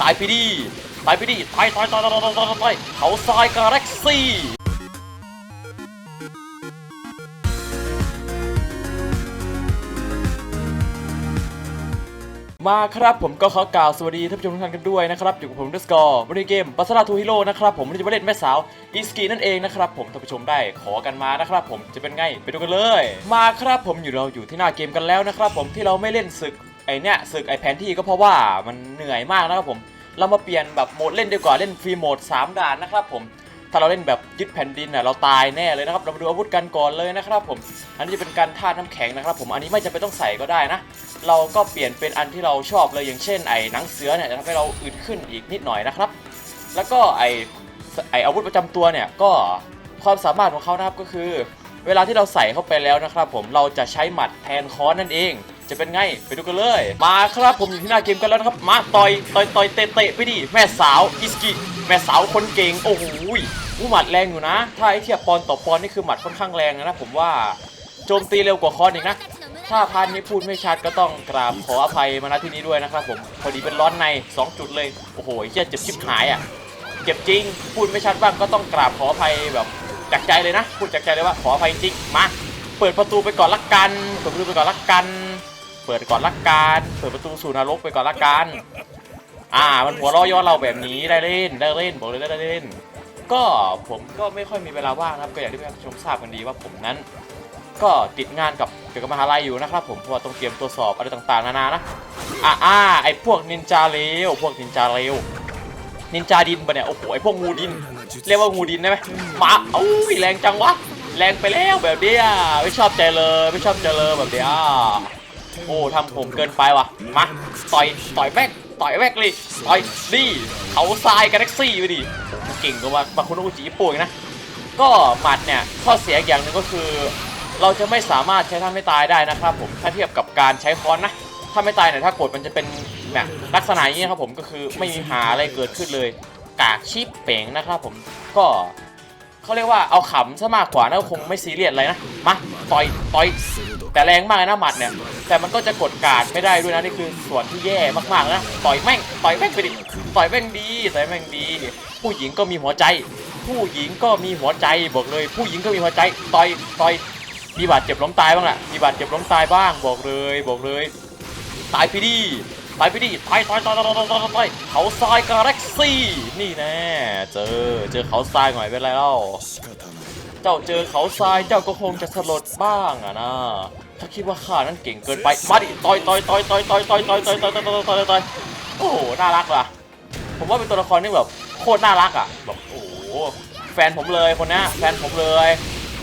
ตายไปดิตายไปดิตายตายตายตายตายตายตายเขาทรายกาแล็กซี่มาครับผมก็ขอกล่าวสวัสดีท่านผู้ชมทุกท่านกันด้วยนะครับอยู่กับผมดัสกอร์วันนี้เกมบัสราทูฮิโร่นะครับผมวันนี้จะมาเล่นแม่สาวอีสกีนั่นเองนะครับผมท่านผู้ชมได้ขอกันมานะครับผมจะเป็นไงไปดูกันเลย มาครับผมอยู่เราอยู่ที่หน้าเกมกันแล้วนะครับผมที่เราไม่เล่นศึก ไอเนี้ยศึกไอแผนที่ก็เพราะว่ามันเหนื่อยมากนะครับผม เรามาเปลี่ยนแบบโหมดเล่นดีกว่าเล่นฟรีโหมด3ด่านนะครับผม ถ้าเราเล่นแบบยึดแผ่นดินน่ะเราตายแน่เลยนะครับ เรามาดูอาวุธกันก่อนเลยนะครับผม อันนี้จะเป็นการท่าน้ำแข็งนะครับ ผม อันนี้ไม่จำเป็นต้องใส่ก็ได้นะ เราก็เปลี่ยนเป็นอันที่เราชอบเลยอย่างเช่น ไอ้หนังเสือเนี่ยจะทำให้เราอึดขึ้นอีกนิดหน่อยนะครับ แล้วก็ไอ้ไอ้อาวุธประจำตัวเนี่ยก็ความสามารถของเขานะครับก็คือ เวลาที่เราใส่เข้าไปแล้วนะครับ ผมเราจะใช้หมัดแทนค้อนนั่นเอง จะเป็นไงไปดูกันเลย มาครับผมอยู่ที่หน้าเกมกันแล้วนะครับมาต่อยต่อยต่อยเตะเตะไปดิแม่สาวอิสกิแม่สาวคนเก่งโอ้โหอู้หมัดแรงอยู่นะ ถ้าไอเทียบปอนต่อปอนนี่คือหมัดค่อนข้างแรงนะผมว่าโจมตีเร็วกว่าคอนอีกนะถ้าพันนี้พูดไม่ชัดก็ต้องกราบขออภัยมาณที่นี้ด้วยนะครับผมพอดีเป็นร้อนใน 2 จุดเลยโอ้โหเหี้ยเจ็บชิบหายอะเจ็บจริง พูดไม่ชัดบ้างก็ต้องกราบขออภัยแบบจากใจเลยนะ พูดจากใจเลยว่าขออภัยจริงมาเปิดประตูไปก่อนละกันเปิดประตูไปก่อนละกัน เปิดก่อนละกันเปิดประตูสู่นรกไปก่อนละกันอ่า มันหัวเร้อย้อนเราแบบนี้ได้เล่นได้เล่นบอกเลยได้เล่น ก็ผมก็ไม่ค่อยมีเวลาว่างนะครับก็อย่างที่ท่านผู้ชมทราบกันดีว่าผมนั้น ก็ติดงานกับเกี่ยวกับมหาลัยอยู่นะครับ ผมเพราะต้องเตรียมตัวสอบอะไรต่างๆนานานะอ่าอ่าไอพวกนินจาเลวพวกนินจาเลวนินจาดินปะเนี่ยโอ้โหไอพวกงูดิน เรียกว่างูดินได้ไหมมาเอ้ยแรงจังวะแรงไปแล้วแบบเนี้ยไม่ชอบใจเลยไม่ชอบใจเลยแบบเนี้ย โอ้ทำผมเกินไปว่ะ มา ต่อย ต่อยแม็กต่อยแม็กเลยต่อยดิเขาทรายกาแล็กซี่ไปดิเก่งกว่าบางคนอุจิญี่ปุ่นนะ ก็หมัดเนี่ย ข้อเสียอย่างหนึ่งก็คือ เราจะไม่สามารถใช้ท่าไม่ตายได้นะครับผม ถ้าเทียบกับการใช้ค้อนนะ ถ้าไม่ตายเนี่ยถ้ากดมันจะเป็นแบบลักษณะอย่างนี้ครับผม ก็คือไม่มีหาอะไรเกิดขึ้นเลย กากชิปเป๋งนะครับผม ก็ เขาเรียกว่าเอาขำซะมากกว่านะคงไม่ซีเรียสอะไรนะมาต่อยต่อยแต่แรงมากนะหมัดเนี่ยแต่มันก็จะกดการไม่ได้ด้วยนะนี่คือส่วนที่แย่มากๆนะต่อยแม่งต่อยแม่งไปดิต่อยแม่งดีต่อยแม่งดี ผู้หญิงก็มีหัวใจ ผู้หญิงก็มีหัวใจบอกเลย ผู้หญิงก็มีหัวใจต่อยต่อยมีบาดเจ็บล้มตายบ้างละมีบาดเจ็บล้มตายบ้างบอกเลยบอกเลยตายพี่ดีตายพี่ดีตายตายตายตายตายยเขาทรายกาแล็กซี่นี่แน่ เจอ เจอเขาทรายหน่อยเป็นไรเล่า เจ้าเจอเขาทรายเจ้าก็คงจะสลดบ้างอะนะถ้าคิดว่าข้านั้นเก่งเกินไป มาดิต่อยต่อยต่อยต่อยต่อยต่อยต่อยต่อยต่อยต่อยต่อยต่อยต่อยโอ้โห น่ารักว่ะ ผมว่าเป็นตัวละครที่แบบโคตรน่ารักอะ แบบโอ้โห แฟนผมเลยคนนี้แฟนผมเลย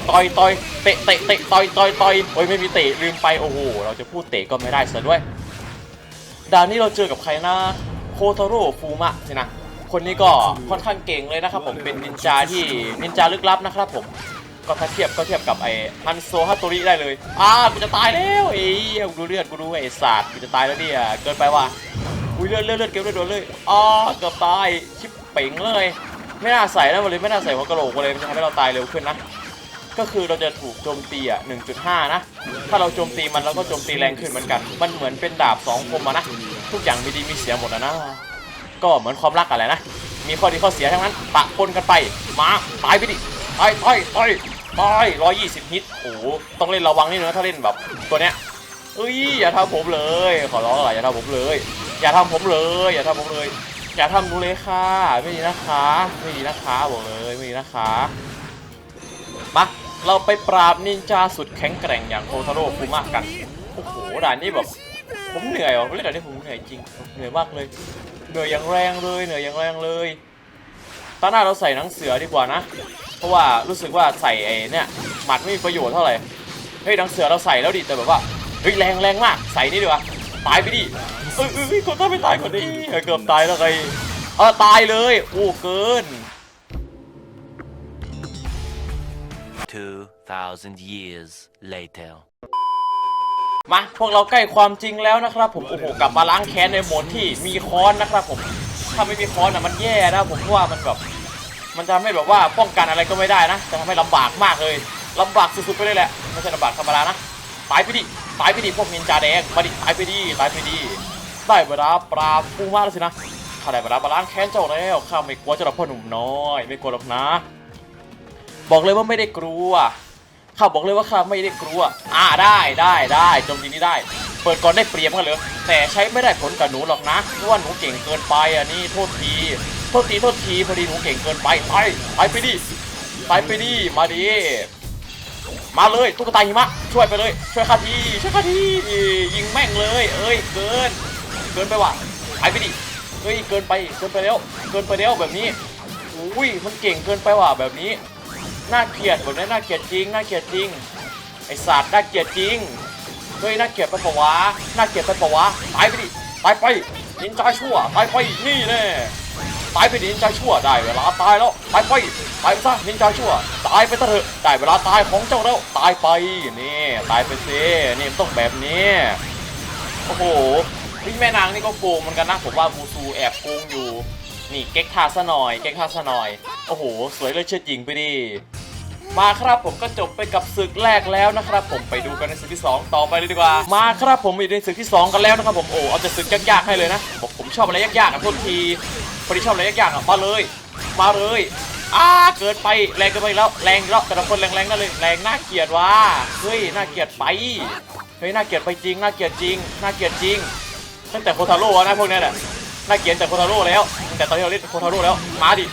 ต่อยต่อยเตะเตะเตะต่อยต่อยต่อยโอ้ยไม่มีเตะลืมไปโอ้โห เราจะพูดเตะก็ไม่ได้ซะด้วยด่านนี้เราเจอกับใครนะ โคโทโร่ฟูมะสินะ คนนี้ก็ค่อนข้างเก่งเลยนะครับผมเป็นนินจาที่นินจาลึกลับนะครับผมก็ถ้าเทียบก็เทียบกับไอ้ฮันโซฮัตโตริได้เลยอ้ากูจะตายแล้วเอ้ยกูดูเลือดกูดูไอ้ศาสตร์กูจะตายแล้วเนี่ยเกินไปว่ะอุ้ยเลือดเลือดเลือดเก็บเลือดโดนเลยอ้าเกือบตายชิบเป่งเลย ไม่น่าใส่นะวันเลยไม่น่าใส่หัวกะโหลกเลยมันจะทำให้เราตายเร็วขึ้นนะก็คือเราจะถูกโจมตีอะ 1.5 นะ ถ้าเราโจมตีมันเราก็โจมตีแรงขึ้นเหมือนกัน มันเหมือนเป็นดาบสองคมอะนะ ทุกอย่างมีดีมีเสียหมดอะนะ ก็เหมือนความรักอะไรนะ มีข้อดีข้อเสียทั้งนั้น ปะปนกันไป มาตายไปดิตายตายตายตายร้อยยี่สิบฮิตโอ้โหต้องเล่นระวังนิดนึงนะถ้าเล่นแบบตัวเนี้ยเอ้ยอย่าทำผมเลย ขอร้องอะไรอย่าทำผมเลย อย่าทำผมเลย อย่าทำผมเลย อย่าทำหนูเลยค่ะ ไม่ดีนะคะ ไม่ดีนะคะบอกเลยไม่ดีนะคะมาเราไปปราบนินจาสุดแข็งแกร่งอย่างโคทาโร่ฟูมะกัน โอ้โหด่านนี้แบบผมเหนื่อยว่ะเล่นด่านนี้ผมเหนื่อยจริง เหนื่อยมากเลย เหนื่อยอย่างแรงเลยเหนื่อยอย่างแรงเลยตอนหน้าเราใส่หนังเสือดีกว่านะ เพราะว่ารู้สึกว่าใส่ไอ้เนี่ยหมัดไม่มีประโยชน์เท่าไหร่เฮ้ยหนังเสือเราใส่แล้วดิแต่แบบว่าเฮ้ยแรงแรงมากใส่นี่ดีกว่าตายไปดิเอ้ยเออคนถ้าไม่ตายคนนี้เกือบตายแล้วไงเออตายเลยโอ้เกิน2,000 years later. มาพวกเราใกล้ความจริงแล้วนะครับ ผมโอ้โหกลับมาล้างแค้นในโหมดที่มีค้อนนะครับผมถ้าไม่มีค้อนอะมันแย่นะผมว่ามันแบบมันจะไม่แบบว่าป้องกันอะไรก็ไม่ได้นะจะทำให้ลำบากมากเลยลำบากสุดๆไปเลยแหละไม่ใช่ลำบากธรรมดานะตายไปดิตายไปดิพวกนินจาแดงมาดิตายไปดิตายไปดิได้เวลาปราบฟูมาแล้วสินะข้าได้เวลามาล้างแค้นเจ้าแล้วข้าไม่กลัวเจ้าหรอกพ่อหนุ่มน้อย ไม่กลัวหรอกนะ บอกเลยว่าไม่ได้กลัว ข้าบอกเลยว่าข้าไม่ได้กลัว อ่าได้ได้ได้โจมทีนี้ได้ เปิดก่อนได้เปรียบกันเลยแต่ใช้ไม่ได้ผลกับหนูหรอกนะเพราะว่าหนูเก่งเกินไปอะนี่โทษทีโทษทีโทษทีพอดีหนูเก่งเกินไปไปไปไปดิไปไปดิมาดิมาเลยตุ๊กตาหิมะช่วยไปเลย ช่วยข้าทีช่วยข้าทียิงแม่งเลย เอ้ยเกิน เกินไปว่ะไปไปดิเฮ้ยเกินไปเกินไปแล้ว เกินไปแล้วแบบนี้อุ้ยมันเก่งเกินไปว่ะแบบนี้ น่าเกลียดแบบนี้น่าเกลียดจริง น่าเกลียดจริง ไอสัตว์น่าเกลียดจริง เฮ้ย น่าเกลียดไปปะวะ น่าเกลียดไปปะวะ ตายไปดิ ตายไปนินจาชั่ว ตายไปนี่แน่ตายไปดินินจาชั่ว ได้เวลาตายแล้ว ตายไป ตายไปซะนินจาชั่ว ตายไปซะเถอะ ได้เวลาตายของเจ้าแล้ว ตายไป นี่ ตายไปสินี่ต้องแบบนี้ โอ้โหพี่แม่นางนี่ก็โกงเหมือนกันนะผมว่าบูซูแอบโกงอยู่ นี่เก๊กทาซะหน่อย เก๊กทาซะหน่อย โอ้โห สวยเลยเชิดหญิงไปดิ มาครับผมก็จบไปกับศึกแรกแล้วนะครับผมไปดูกันในศึกที่ 2 ต่อไปเลยดีกว่า มาครับผมอยู่ในศึกที่ 2 กันแล้วนะครับผมโอ้เอาแต่ศึกยากๆให้เลยนะผมผมชอบอะไรยากๆอะโทษทีพอดีชอบอะไรยากๆอะมาเลย มาเลยอ้าเกินไปแรงเกินไปแล้วแรงอีกแล้วแต่ละคนแรงๆนั่นเลยแรงน่าเกลียดว่ะเฮ้ยน่าเกลียดไปเฮ้ยน่าเกลียดไปจริงน่าเกลียดจริงน่าเกลียดจริงตั้งแต่โคทาโร่นะพวกเนี้ยแหละน่าเกลียดแต่โคทาโร่แล้วตั้งแต่ตอนที่เราเล่นโคทาโร่แล้วมาดิ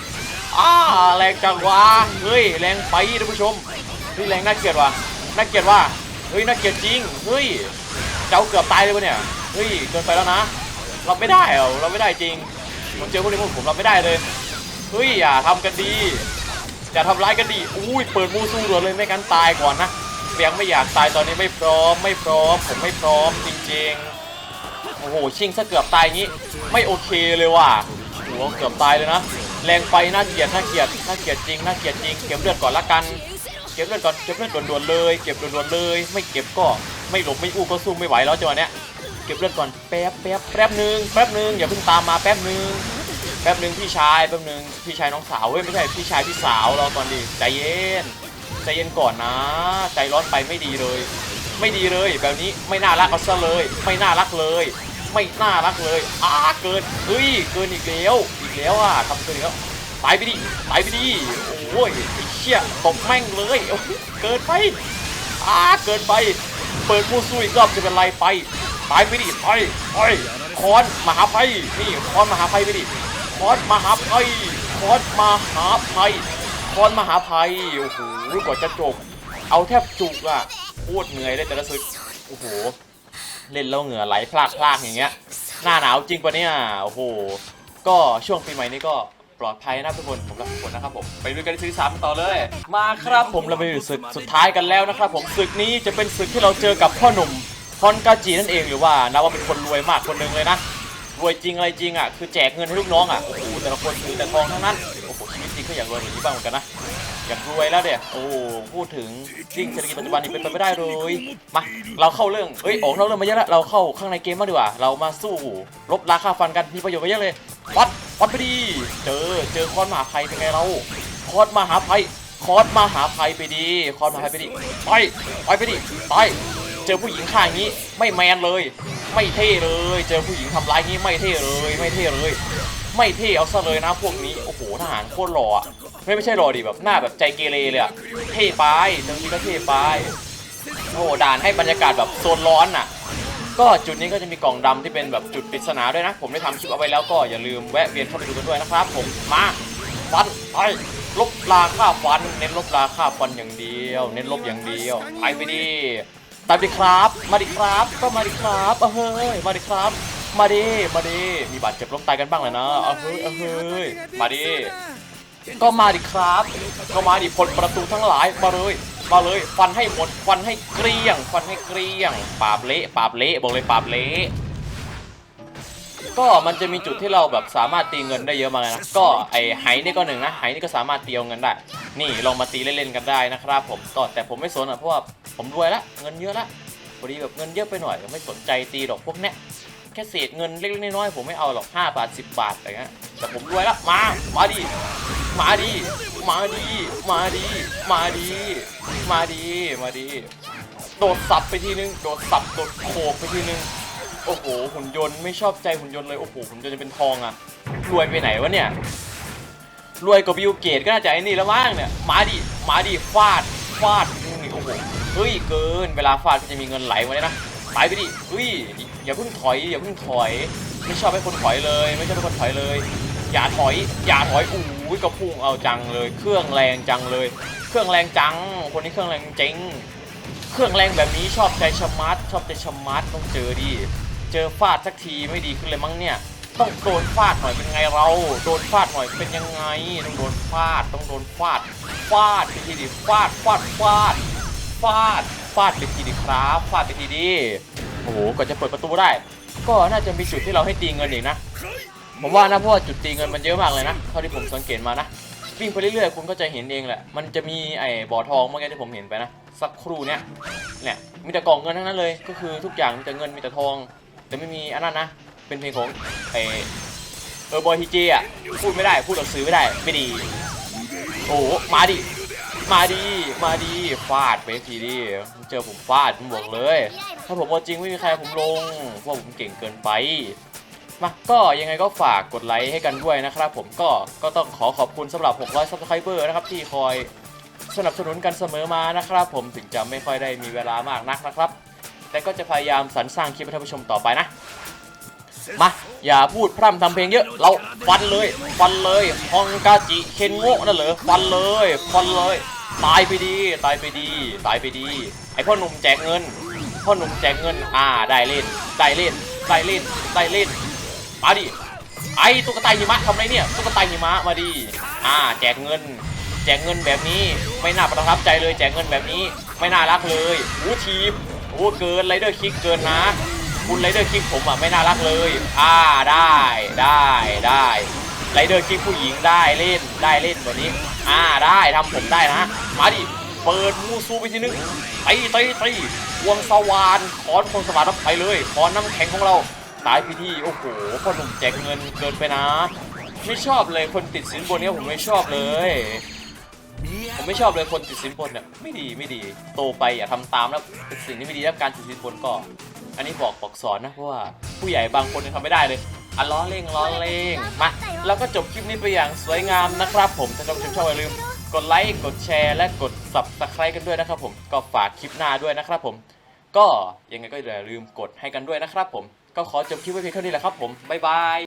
อ้าแรงจังวะเฮ้ยแรงไปท่านผู้ชมเฮ้ยแรงน่าเกลียดว่ะน่าเกลียดว่ะเฮ้ยน่าเกลียดจริงเฮ้ยเจ้าเกือบตายเลยวะเนี่ยเฮ้ยเกินไปแล้วนะเราไม่ได้เหรอเราไม่ได้จริงผมเจอพวกนี้พวกผมเราไม่ได้เลยเฮ้ยอย่าทำกันดีอย่าทำร้ายกันดิอุ้ยเปิดมูสู้ด่วนเลยไม่กันตายก่อนนะยังไม่อยากตายตอนนี้ไม่พร้อม ไม่พร้อม ผมไม่พร้อมจริงๆโอ้โหชิงซะเกือบตายงี้ ไม่โอเคเลยว่ะโอ้โหเกือบตายเลยนะ แรงไปน่าเกลียดน่าเกลียดน่าเกลียดจริงน่าเกลียดจริงเก็บเลือดก่อนละกัน เก็บเลือดก่อนเก็บเลือดด่วนๆเลย เก็บด่วนๆเลย ไม่เก็บก็ไม่หลบไม่อู้ก็สู้ไม่ไหวแล้วจังหวะเนี้ยเก็บเลือดก่อนแป๊บแป๊บแป๊บหนึ่งแป๊บหนึ่งอย่าเพิ่งตามมาแป๊บหนึ่งแป๊บหนึ่งพี่ชายแป๊บหนึ่งพี่ชายน้องสาวเว้ยไม่ใช่พี่ชายพี่สาวรอก่อนดิใจเย็นใจเย็นก่อนนะ ใจร้อนไปไม่ดีเลย ไม่ดีเลยแบบนี้ไม่น่ารักเอาซะเลย ไม่น่ารักเลย ไม่น่ารักเลยอ้าเกินเฮ้ยเกินอีกแล้ว อีกแล้วอะทำเกินอีกแล้วตายไปดิตายไปดิโอ้ยไอ้เชี่ยตบแม่งเลยโอ้ยเกินไปอ้าเกินไป เปิดมูซูอีกรอบจะเป็นไรไปตายไปดิไปไปคอนมหาภัยนี่คอนมหาภัยไปดิคอนมหาภัยคอนมหาภัยคอนมหาภัยโอ้โหกว่าจะจบเอาแทบจุกอะโคตรเหนื่อยเลยแต่ละศึกโอ้โหเล่นแล้วเหงื่อไหลพลากพลากอย่างเงี้ยหน้าหนาวจริงปะเนี่ยโอ้โห ก็ช่วงปีใหม่นี้ก็ปลอดภัยนะทุกคนผมรักทุกคนนะครับผมไปด้วยกันที่ซื้อสามต่อเลย มาครับผมเราไปอยู่ศึกสุดท้ายกันแล้วนะครับผมศึกนี้จะเป็นศึกที่เราเจอกับพ่อหนุ่มฮอนกาจีนั่นเองหรือว่านับว่าเป็นคนรวยมากคนหนึ่งเลยนะรวยจริงอะไรจริงอะคือแจกเงินให้ลูกน้องอะโอ้โหแต่ละคนถือแต่ทองทั้งนั้นโอ้โหชีวิตจริงก็อยากรวยอย่างนี้บ้างเหมือนกันนะ อยากรวยแล้วเดี๋ยโอ้พูดถึงจริงเศรษฐกิจปัจจุบันนี้เป็นไปไม่ได้เลยมาเราเข้าเรื่องเอ้ยออกนอกเรื่องมาเยอะแล้วเราเข้าข้างในเกมมางดีกว่า เรามาสู้ลบราคาฟันกันมีประโยชน์ไปเยอะเลยวัดวัดไปดีเจอเจอคอนมหาภัยเป็นไงเราคอนมหาภัยคอนมหาภัยไปดีคอนมหาภัยไปดีไปไปไปดีไปเจอผู้หญิงข้างนี้ไม่แมนเลย ไม่เท่เลย เจอผู้หญิงทำร้ายงี้ไม่เท่เลย ไม่เท่เลย ไม่เท่เอาซะเลยนะพวกนี้ โอ้โหทหารโคตรหล่ออะไม่ไม่ใช่หล่อดิแบบหน้าแบบใจเกเรเลยอะเท่ไปบางทีก็เท่ไปโอ้โหด่านให้บรรยากาศแบบโซนร้อนน่ะก็จุดนี้ก็จะมีกล่องดำที่เป็นแบบจุดปริศนาด้วยนะ ผมได้ทำคลิปเอาไว้แล้วก็อย่าลืมแวะเวียนเข้าไปดูกันด้วยนะครับ ผมมาฟันไปลบราค่าฟัน เน้นลบราค่าฟันอย่างเดียว เน้นลบอย่างเดียวไปไปดิตามดิครับ มาดิครับ ก็มาดิครับเอาเฮ้ยมาดิครับ มาดิ มาดิ มีบาดเจ็บล้มตายกันบ้างเลยนะเอาเฮ้ยเอาเฮ้ย มาดิ ก็มาดิครับ ก็มาดิพลประตูทั้งหลาย มาเลย มาเลย ฟันให้หมด ฟันให้เกลี้ยง ฟันให้เกลี้ยง ปราบเละ ปราบเละ บอกเลยปราบเละก็มันจะมีจุดที่เราแบบสามารถตีเงินได้เยอะมากเลยนะ ก็ไอไหนี่ก็หนึ่งนะไหนี่ก็สามารถตีเอาเงินได้ นี่ลองมาตีเล่นๆกันได้นะครับผมก็แต่ผมไม่สนอะเพราะว่าผมรวยละเงินเยอะละพอดีแบบเงินเยอะไปหน่อยไม่สนใจตีหรอกพวกเนี้ย แค่เศษเงินเล็กๆน้อยๆผมไม่เอาหรอก5บาท10 บาทอะไรเงี้ยแต่ผมรวยละมา มาดิมาดิมาดิมาดิมาดิมาดิมาดิโดดสับไปทีนึงโดดสับโดดโขกไปทีนึงโอ้โหหุ่นยนต์ไม่ชอบใจหุ่นยนต์เลยโอ้โหหุ่นยนต์จะเป็นทองอะรวยไปไหนวะเนี่ยรวยกว่าบิลเกตก็น่าจะไอ้นี่แล้วมั้งเนี่ยมาดิมาดิฟาดฟาดนี่โอ้โหเฮ้ยเกินเวลาฟาดก็จะมีเงินไหลมาเลยนะไปไปดิเฮ้ยอ อย่าเพิ่งถอย อย่าเพิ่งถอย ไม่ชอบให้คนถอยเลย ไม่ชอบให้คนถอยเลย อย่าถอย อย่าถอยอู้กระพุ่งเอาจังเลย เครื่องแรงจังเลย เครื่องแรงจัง คนนี้เครื่องแรงเจ๋งเครื่องแรงแบบนี้ชอบใจชะมัด ชอบใจชะมัดต้องเจอดิ เจอฟาดสักทีไม่ดีขึ้นเลยมั้งเนี่ย ต้องโดนฟาดหน่อยเป็นไงเรา โดนฟาดหน่อยเป็นยังไง ต้องโดนฟาด ต้องโดนฟาด ฟาดไปทีดิ ฟาด ฟาด ฟาด ฟาด ฟาดไปทีดิครับ ฟาดไปทีดิ โอ้โหกว่าจะเปิดประตูได้ ก็น่าจะมีจุดที่เราให้ตีเงินอีกนะ ผมว่านะเพราะว่าจุดตีเงินมันเยอะมากเลยนะ เท่าที่ผมสังเกตมานะ วิ่งไปเรื่อยๆ คุณก็จะเห็นเองแหละ มันจะมีไอ้บ่อทองเมื่อกี้ที่ผมเห็นไปนะ สักครู่เนี้ยเนี่ย มีแต่กล่องเงินทั้งนั้นเลย ก็คือทุกอย่างมีแต่เงินมีแต่ทอง แต่ไม่มีอันนั้นนะ เป็นเพลงของไอเออบอยทีเจอะ พูดไม่ได้ พูดหนังสือไม่ได้ ไม่ดี โอ้โหมาดิ มาดี มาดี ฟาดไปทีดิ เจอผมฟาดผมบอกเลย ถ้าผมเอาจริงไม่มีใครผมลงเพราะผมเก่งเกินไปมาก็ยังไงก็ฝากกดไลค์ให้กันด้วยนะครับผมก็ก็ต้องขอขอบคุณสำหรับ 600 subscriber นะครับที่คอยสนับสนุนกันเสมอมานะครับ ผมถึงจะไม่ค่อยได้มีเวลามากนักนะครับ แต่ก็จะพยายามสรรสร้างคลิปให้ท่านผู้ชมต่อไปนะ มาอย่าพูดพร่ำทำเพลงเยอะ เราฟันเลยฟันเลยฮองกาจิเคนโง่นั่นเหรอฟันเลยฟันเลย ตายไปดี ตายไปดี ตายไปดี ไอพ่อหนุ่มแจกเงิน พ่อหนุ่มแจกเงิน อ่า ได้เล่น ได้เล่น ได้เล่น ได้เล่น มาดิ ไอตุ๊กตาหิมะทำไรเนี่ย ตุ๊กตาหิมะมาดิ อ่า แจกเงิน แจกเงินแบบนี้ ไม่น่าประทับใจเลย แจกเงินแบบนี้ ไม่น่ารักเลยอู้ทีมโอ้เกินไรเดอร์คิกเกินนะ คุณไรเดอร์คิกผมอะไม่น่ารักเลย อ่า ได้ ได้ได้ไรเดอร์คิกผู้หญิงได้เล่น ได้เล่นแบบนี้ อ่า ได้ทำผมได้นะ มาดิ เปิดมูซูไปทีนึงตีตีตีวงสวานขอนพงสวานรับไปเลยขอนน้ำแข็งของเราตายพี่ที่โอ้โหพ่อหนุ่มแจกเงินเกินไปนะ ไม่ชอบเลยคนติดสินบนเนี้ยผมไม่ชอบเลยผมไม่ชอบเลยคนติดสินบนเนี่ยไม่ดีไม่ดีโตไปอย่าทำตามแล้วสิ่งที่ไม่ดีแล้วการติดสินบนก็ อันนี้บอกบอกสอนนะเพราะว่าผู้ใหญ่บางคนยังทำไม่ได้เลยอะล้อเล่งล้อเล่งมาแล้วก็จบคลิปนี้ไปอย่างสวยงามนะครับ ผมถ้าท่านผู้ชมชอบอย่าลืม กดไลค์กดแชร์และกด subscribe กันด้วยนะครับผมก็ฝากคลิปหน้าด้วยนะครับผม ก็ยังไงก็อย่าลืมกดให้กันด้วยนะครับผมก็ขอจบคลิปไว้เพียงเท่านี้แหละครับผมบ๊ายบาย